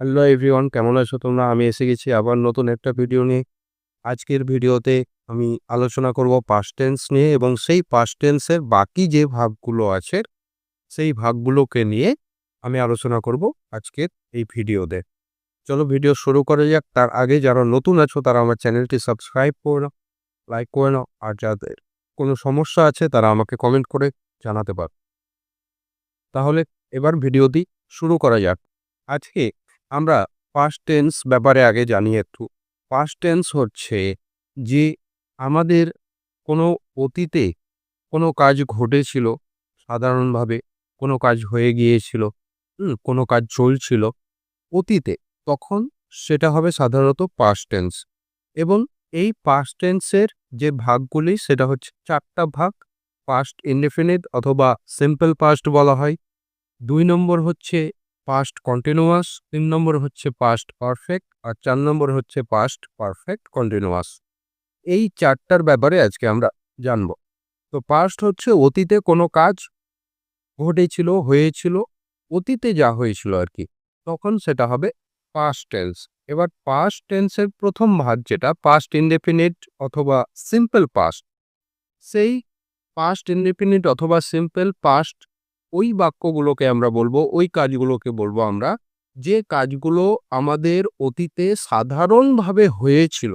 Hello everyone কেমন আছো তোমরা? আমি এসে গেছি আবার নতুন একটা ভিডিও নিয়ে। আজকের ভিডিওতে আমি আলোচনা করব পাস্ট টেন্স নিয়ে এবং সেই পাস্ট টেন্সের বাকি যে ভাগগুলো আছে সেই ভাগগুলোকে নিয়ে আমি আলোচনা করব আজকের এই ভিডিওতে। চলো ভিডিও শুরু করা যাক। তার আগে যারা নতুন আছো তারা আমার চ্যানেলটি সাবস্ক্রাইব করে নাও, লাইক করে নাও আর যাদের কোনো সমস্যা আছে তারা আমাকে কমেন্ট করে জানাতে পারো। তাহলে এবার ভিডিওটি শুরু করা যাক। আজকে আমরা পাস্ট টেন্স ব্যাপারে আগে জানি একটু। পাস্ট টেন্স হচ্ছে যে আমাদের কোনো অতীতে কোনো কাজ ঘটেছিল, সাধারণভাবে কোনো কাজ হয়ে গিয়েছিল? কোনো কাজ চলছিল, অতীতে তখন সেটা হবে সাধারণত পাস্ট টেন্স এবং এই পাস্ট টেন্সের যে ভাগগুলি সেটা হচ্ছে চারটা ভাগ। পাস্ট ইনডেফিনিট অথবা সিম্পল পাস্ট বলা হয়। দুই নম্বর হচ্ছে পাস্ট কন্টিনিউয়াস, তিন নম্বর হচ্ছে পাস্ট পারফেক্ট আর চার নম্বর হচ্ছে পাস্ট পারফেক্ট কন্টিনিউয়াস। এই চারটার ব্যাপারে আজকে আমরা জানব। তো পাস্ট হচ্ছে অতীতে কোনো কাজ ঘটেছিল, হয়েছিল, অতীতে যা হয়েছিল আর কি তখন সেটা হবে পাস্ট টেন্স। এবার পাস্ট টেন্সের প্রথম ভাগ যেটা পাস্ট ইনডেফিনিট অথবা সিম্পল পাস্ট। সেই পাস্ট ইনডেফিনিট অথবা সিম্পল পাস্ট ওই বাক্যগুলোকে আমরা বলব, ওই কাজগুলোকে বলব আমরা যে কাজগুলো আমাদের অতীতে সাধারণভাবে হয়েছিল।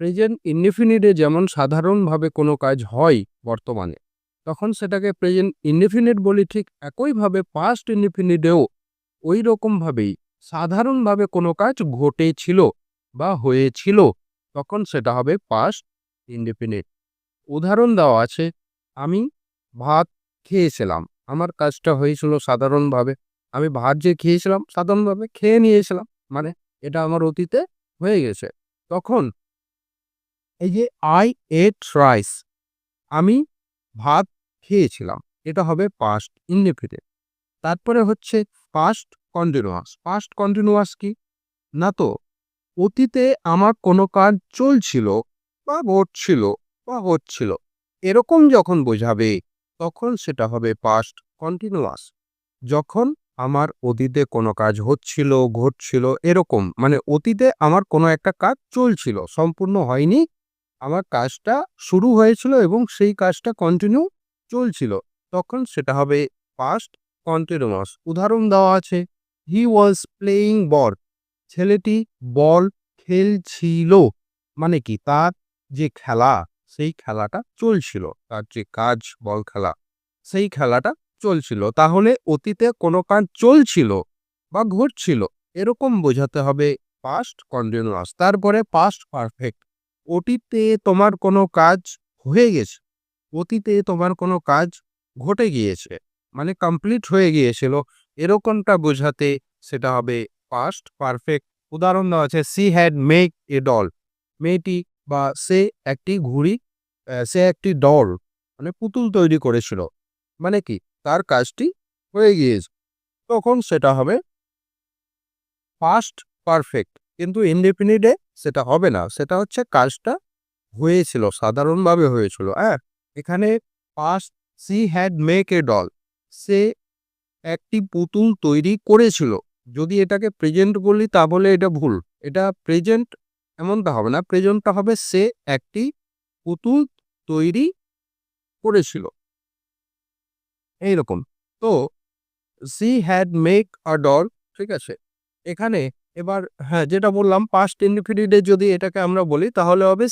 প্রেজেন্ট ইনডেফিনিটে যেমন সাধারণভাবে কোনো কাজ হয় বর্তমানে, তখন সেটাকে প্রেজেন্ট ইনডেফিনিট বলি ঠিক একইভাবে পাস্ট ইনডেফিনিটেও ঐরকমভাবেই সাধারণভাবে কোনো কাজ ঘটেছিল বা হয়েছিল তখন সেটা হবে পাস্ট ইনডেফিনিট। উদাহরণ দেওয়া আছে, আমি ভাত খেয়েছিলাম। আমার কাজটা হয়েছিল সাধারণভাবে। আমি ভাত যে খেয়েছিলাম, সাধারণভাবে খেয়ে নিয়েছিলাম। মানে এটা আমার অতীতে হয়ে গেছে। তখন এই যে আই এট রাইস আমি ভাত খেয়েছিলাম। এটা হবে পাস্ট ইনডেফিনিট। তারপরে হচ্ছে পাস্ট কন্টিনিউয়াস। পাস্ট কন্টিনিউয়াস কি? না তো, অতীতে আমার কোনো কাজ চলছিল, বা ঘটছিল, বা হচ্ছিল। এরকম যখন বোঝাবে তখন সেটা হবে পাস্ট কন্টিনিউয়াস। যখন আমার অতীতে কোনো কাজ হচ্ছিল, ঘটছিল এরকম মানে অতীতে আমার কোনো একটা কাজ চলছিল, সম্পূর্ণ হয়নি। আমার কাজটা শুরু হয়েছিল এবং সেই কাজটা কন্টিনিউ চলছিল। তখন সেটা হবে পাস্ট কন্টিনিউয়াস। উদাহরণ দেওয়া আছে, হি ওয়াজ প্লেয়িং বল ছেলেটি বল খেলছিল। মানে কি? তার যে খেলা সেই খেলাটা চলছিল। তার যে কাজ বল খেলা সেই খেলাটা চলছিল। তাহলে অতীতে কোনো কাজ চলছিল বা ঘটছিল এরকম বোঝাতে হবে পাস্ট কন্টিনিউয়াস। তারপরে পাস্ট পারফেক্ট। অতীতে তোমার কোনো কাজ হয়ে গেছে। অতীতে তোমার কোনো কাজ ঘটে গিয়েছে। মানে কমপ্লিট হয়ে গিয়েছিল। এরকমটা বোঝাতে সেটা হবে পাস্ট পারফেক্ট। উদাহরণ দেওয়া আছে, she had make a doll মেয়েটি বা সে একটি ঘুড়ি সে একটি ডল মানে পুতুল তৈরি করেছিল। মানে কি? তার কাজটি হয়ে গিয়েছে। তখন সেটা হবে পাস্ট পারফেক্ট। কিন্তু ইনডেফিনিটে সেটা হবে না। সেটা হচ্ছে কাজটা হয়েছিল, সাধারণভাবে হয়েছিল, হ্যাঁ? এখানে past she had make a doll সে একটি পুতুল তৈরি করেছিল। যদি এটাকে প্রেজেন্ট বলি তাহলে এটা ভুল। এটা প্রেজেন্ট এমনটা হবে না। প্রেজেন্টটা হবে সে একটি পুতুল তৈরি করেছিল। এইরকম। তো she had make a doll ঠিক আছে? এখানে এবার হ্যাঁ, যেটা বললাম পাস্ট ইনডেফিনিটে যদি এটাকে আমরা বলি তাহলে হবে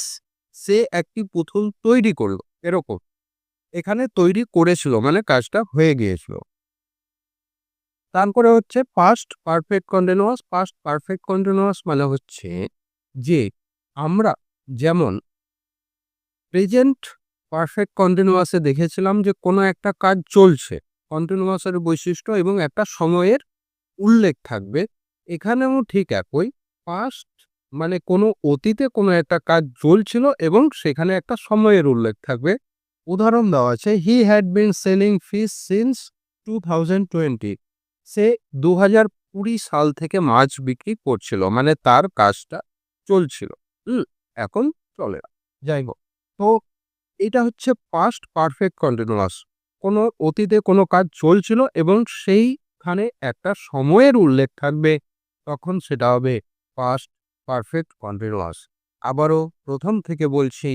সে একটি পুতুল তৈরি করল এরকম। এখানে তৈরি করেছিল মানে কাজটা হয়ে গিয়েছিল। তারপরে হচ্ছে past perfect continuous. Past perfect continuous মানে হচ্ছে যে আমরা যেমন প্রেজেন্ট পারফেক্ট কন্টিনিউয়াসে দেখেছিলাম যে কোনো একটা কাজ চলছে। কন্টিনিউয়াসের বৈশিষ্ট্য এবং একটা সময়ের উল্লেখ থাকবে। এখানেও ঠিক একই। পাস্ট মানে কোনো অতীতে কোনো একটা কাজ চলছিল এবং সেখানে একটা সময়ের উল্লেখ থাকবে। উদাহরণ দেওয়া আছে, he had been selling fish since 2020 সে ২০২০ সাল থেকে মাছ বিক্রি করছিল। মানে তার কাজটা চলছিল। এখন চলে। যাই হোক। তো এটা হচ্ছে পাস্ট পারফেক্ট কন্টিনিউয়াস। কোনো অতীতে কোনো কাজ চলছিল এবং সেইখানে একটা সময়ের উল্লেখ থাকবে, তখন সেটা হবে পাস্ট পারফেক্ট কন্টিনিউয়াস আবারও প্রথম থেকে বলছি,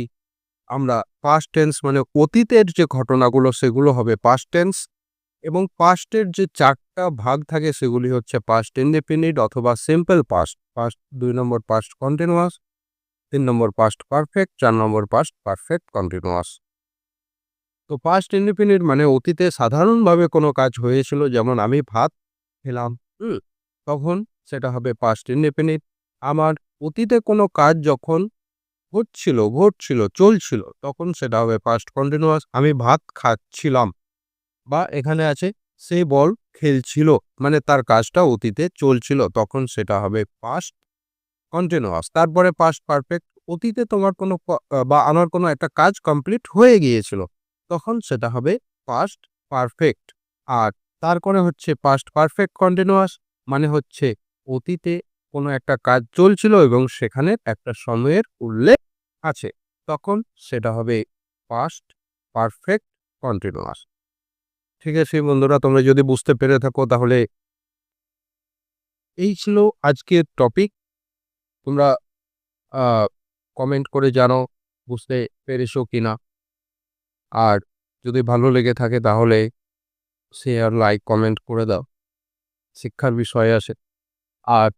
আমরা পাস্ট টেন্স মানে অতীতের যে ঘটনাগুলো, সেগুলো হবে পাস্ট টেন্স এবং পাস্টের যে চারটা ভাগ থাকে, সেগুলি হচ্ছে পাস্ট ইনডিফিনিট অথবা সিম্পল পাস্ট পাস্ট দুই নম্বর পাস্ট কন্টিনিউয়াস তিন নম্বর পাস্ট পারফেক্ট চার নম্বর পাস্ট পারফেক্ট কন্টিনিউয়াস তো পাস্ট ইনডিফিনিট মানে অতীতে সাধারণভাবে কোনো কাজ হয়েছিল, যেমন আমি ভাত খেলাম তখন সেটা হবে পাস্ট ইনডিফিনিট আমার অতীতে কোনো কাজ যখন হচ্ছিল ঘটছিল, চলছিল, তখন সেটা হবে পাস্ট কন্টিনিউয়াস আমি ভাত খাচ্ছিলাম বা এখানে আছে সে বল খেলছিল মানে তার কাজটা অতীতে চলছিল, তখন সেটা হবে পাস্ট কন্টিনিউয়াস তারপরে পাস্ট পারফেক্ট অতীতে তোমার কোনো বা আমার কোনো একটা কাজ কমপ্লিট হয়ে গিয়েছিল, তখন সেটা হবে পাস্ট পারফেক্ট আর তারপরে হচ্ছে পাস্ট পারফেক্ট কন্টিনিউয়াস মানে হচ্ছে অতীতে কোনো একটা কাজ চলছিল এবং সেখানে একটা সময়ের উল্লেখ আছে, তখন সেটা হবে পাস্ট পারফেক্ট কন্টিনিউয়াস ঠিক আছে বন্ধুরা, তোমরা যদি বুঝতে পেরে থাকো তাহলে এই ছিল আজকের টপিক তোমরা কমেন্ট করে জানো, বুঝতে পেরেছ কি না আর যদি ভালো লেগে থাকে তাহলে শেয়ার লাইক কমেন্ট করে দাও। শিক্ষার বিষয়ে আসে আর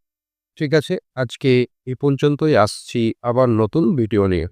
ঠিক আছে, আজকে এ পর্যন্তই আসছি আবার নতুন ভিডিও নিয়ে।